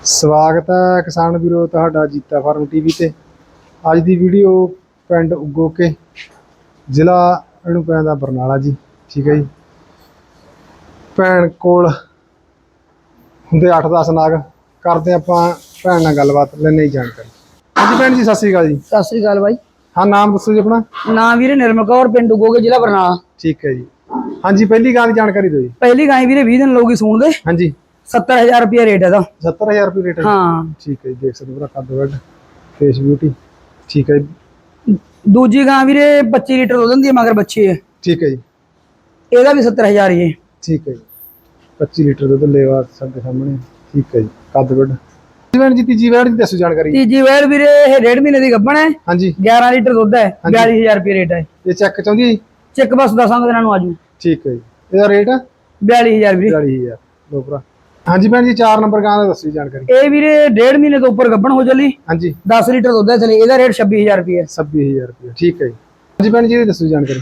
ਸਵਾਗਤ ਹੈ ਕਿਸਾਨ ਵੀਰੋ ਤੁਹਾਡਾ ਜੀਤਾ ਫਾਰਮ ਟੀਵੀ ਤੇ। ਅੱਜ ਦੀ ਵੀਡੀਓ ਪਿੰਡ ਉਗੋਕੇ ਜ਼ਿਲ੍ਹਾ ਇਹਨੂੰ ਪੈਂਦਾ ਬਰਨਾਲਾ ਜੀ ਠੀਕ ਹੈ ਜੀ। ਭੈਣ ਕੋਲ ਹੁੰਦੇ 8-10 ਨਾਗ ਕਰਦੇ ਆਪਾਂ ਭੈਣ ਨਾਲ ਗੱਲਬਾਤ ਲੈਣੇ ਹੀ ਜਾਣਕਾਰੀ। ਹਾਂਜੀ ਭੈਣ ਜੀ ਸਤਿ ਸ਼੍ਰੀ ਅਕਾਲ ਜੀ। ਸਤਿ ਸ੍ਰੀ ਅਕਾਲ ਬਾਈ। ਹਾਂ ਨਾਮ ਦੱਸੋ ਜੀ ਆਪਣਾ। ਨਾਮ ਵੀਰੇ ਨਿਰਮਲ ਕੌਰ ਪਿੰਡ ਉਗੋਗੇ ਜ਼ਿਲ੍ਹਾ ਬਰਨਾਲਾ। ਠੀਕ ਹੈ ਜੀ। ਹਾਂਜੀ ਪਹਿਲੀ ਗਾਂ ਦੀ ਜਾਣਕਾਰੀ ਦਿਓ ਜੀ। ਪਹਿਲੀ ਗਾਂ ਵੀਰੇ 20 ਦਿਨ ਲੋਗੀ ਸੂਣ ਦੇ ਹਾਂਜੀ। 70000 ਰੁਪਏ ਰੇਟ ਇਹਦਾ। 70000 ਰੁਪਏ ਰੇਟ ਹੈ? ਹਾਂ। ਠੀਕ ਹੈ ਜੀ ਦੇਖ ਸਕਦੇ ਹੋ ਭਰਾ ਕੱਦ ਵੱਡ ਫੇਸ ਬਿਊਟੀ ਠੀਕ ਹੈ ਦੂਜੀ ਗਾਂ ਵੀਰੇ 25 ਲੀਟਰ ਦੁੱਧ ਦਿੰਦੀ ਹੈ ਮਗਰ ਬੱਚੀ ਹੈ। ਠੀਕ ਹੈ ਜੀ। ਇਹਦਾ ਵੀ 70000 ਹੀ ਹੈ। ਠੀਕ ਹੈ ਜੀ। 25 ਲੀਟਰ ਦੁੱਧ ਲੇਵਾ ਸਾਡੇ ਸਾਹਮਣੇ। ਠੀਕ ਹੈ ਜੀ। ਕੱਦ ਵੱਡ ਜੀਵਨ ਜੀ ਤੀਜੀ ਵੈੜ ਦੀ ਦੱਸੋ ਜਾਣਕਾਰੀ। ਤੀਜੀ ਵੇਲ ਵੀਰੇ ਇਹ ਡੇਢ ਮਹੀਨੇ ਦੀ ਗੱਭਣ ਹੈ। ਹਾਂਜੀ। 11 ਲੀਟਰ ਦੁੱਧ ਹੈ ਹਾਂਜੀ। 42000 ਰੁਪਏ ਰੇਟ ਹੈ। ਇਹ ਚੈੱਕ ਚਾਹੁੰਦੀ? ਚੈੱਕ ਬਸ ਦਸਾਂਗੇ ਦਿਨਾਂ ਨੂੰ ਆਜੂ। ਠੀਕ ਹੈ ਜੀ। ਇਹਦਾ ਰੇਟ 42000 ਵੀਰੇ। 40000 ਲੋ ਭਰਾ। ਹਾਂਜੀ ਭੈਣ ਜੀ 4 ਨੰਬਰ ਗਾਂ ਦਾ ਦੱਸੋ ਜਾਣਕਾਰੀ। ਇਹ ਵੀਰੇ ਡੇਢ ਮਹੀਨੇ ਤੋਂ ਉੱਪਰ ਗੱਭਣ ਹੋ ਚੱਲੀ। ਹਾਂਜੀ। 10 ਲੀਟਰ ਦੁੱਧ ਹੈ ਥਲੇ ਇਹਦਾ ਰੇਟ 26000 ਰੁਪਏ ਹੈ 26000 ਰੁਪਏ ਠੀਕ ਹੈ ਜੀ। ਹਾਂਜੀ ਭੈਣ ਜੀ ਇਹਦੀ ਦੱਸੋ ਜਾਣਕਾਰੀ।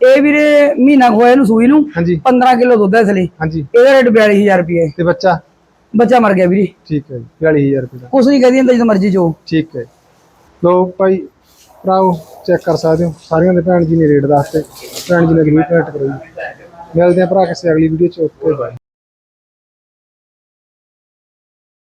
ਇਹ ਵੀਰੇ ਮਹੀਨਾ ਖੋਇਆ ਨੂੰ ਸੂਈ ਨੂੰ ਹਾਂਜੀ। 15 ਕਿਲੋ ਦੁੱਧ ਹੈ ਥਲੇ ਹਾਂਜੀ। ਇਹਦਾ ਰੇਟ 42000 ਰੁਪਏ ਤੇ ਬੱਚਾ? ਬੱਚਾ ਮਰ ਗਿਆ ਵੀਰੇ। ਠੀਕ ਹੈ ਜੀ 40000 ਰੁਪਏ ਕੁਛ ਨਹੀਂ ਕਹਦੀ ਹੁੰਦਾ ਜਦੋਂ ਮਰਜ਼ੀ ਜੋ ਠੀਕ ਹੈ ਲੋ ਭਾਈ ਭਰਾਓ ਚੈੱਕ ਕਰ ਸਕਦੇ ਹੋ। ਸਾਰਿਆਂ ਦੇ ਭੈਣ ਜੀ ਨੇ ਰੇਟ ਦੱਸਤੇ ਭੈਣ ਜੀ ਨੇ ਗਰੀਬ ਰੇਟ ਕਰੋ ਜੀ ਮਿਲਦੇ ਆ ਭਰਾ ਕਿਸੇ ਅਗਲੀ ਵੀਡੀਓ ਚ। Okay bye